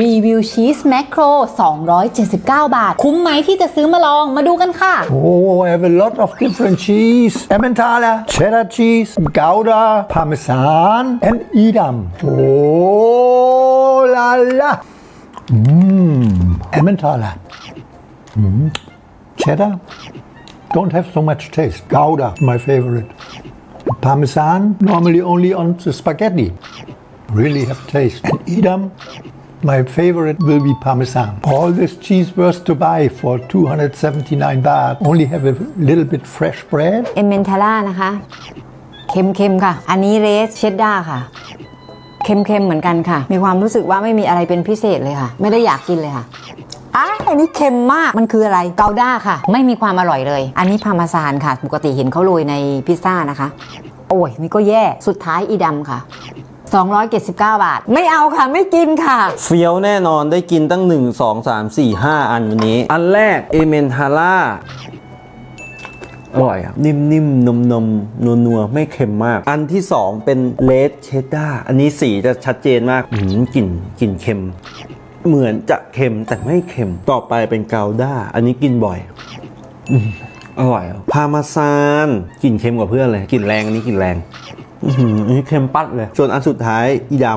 รีวิวชีสแมคโคร279 บาท คุ้มไหมที่จะซื้อมาลองมาดูกันค่ะ Oh, I have a lot of different cheese. Emmentaler, cheddar cheese, Gouda, Parmesan, and Edam. Oh la la. Mmm, Emmentaler. Mmm, cheddar. Don't have so much taste. Gouda, my favorite. Parmesan, normally only on the spaghetti. Really have taste. And Edam, my favorite will be Parmesan. All this cheese worth to buy for 279 baht. Only have a little bit fresh bread. เอมเมนทาร่านะคะ เค็มๆค่ะ อันนี้เรสเชดดาค่ะ เค็มๆเหมือนกันค่ะ มีความรู้สึกว่าไม่มีอะไรเป็นพิเศษเลยค่ะ ไม่ได้อยากกินเลยค่ะอ้ายอันนี้เค็มมาก มันคืออะไร เกาด้าค่ะ ไม่มีความอร่อยเลย อันนี้พาร์มาซานค่ะ ปกติเห็นเขาโรยในพิซซ่านะคะ โอ้ย นี่ก็แย่ สุดท้ายอีดำค่ะ 279 บาท ไม่เอาค่ะ ไม่กินค่ะ เฟี้ยวแน่นอนได้กินตั้ง 1 2 3 4 5 อันวันนี้ อันแรก เอเมนทาร่าอร่อยอะนิ่มๆนมนมนัวนัวๆไม่เค็มมาก อันที่ 2 เป็นเลดเชดดาอันนี้สีจะชัดเจนมากอืมกลิ่นกลิ่นเค็ม เหมือนจะเค็มแต่ไม่เค็มต่อไปเป็นเกาด้า อันนี้กินบ่อยอร่อยพามาซานกลิ่นเค็มกว่าเพื่อนเลยกลิ่นแรงอันนี้กลิ่นแรง อื้อหืออันนี้เค็มปัดเลย ส่วนอันสุดท้ายอีด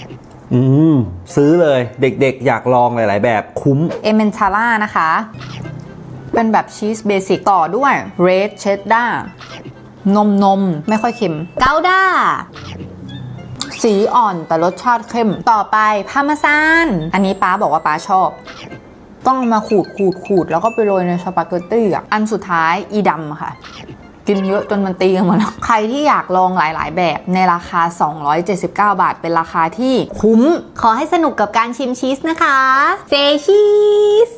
ำอืมซื้อเลยเด็กๆ อยากลองหลายๆ แบบคุ้ม เอเมนทาร่านะคะ เป็นแบบชีสเบสิกต่อด้วยเรดเชดดานมนมไม่ค่อยเค็ม เกาด้า สีอ่อนแต่รสชาติเข้ม ต่อไปพาร์มาซาน อันนี้ป้าบอกว่าป้าชอบ ต้องเอามาขูดขูดขูดแล้วก็ไปโรยในสปาเกตตี้อะ อันสุดท้ายอีดำอะค่ะ กินเยอะจนมันตีกันหมดแล้ว ใครที่อยากลองหลาย ๆ แบบในราคา 279 บาท เป็นราคาที่คุ้ม ขอให้สนุกกับการชิมชีสนะคะ เซชีส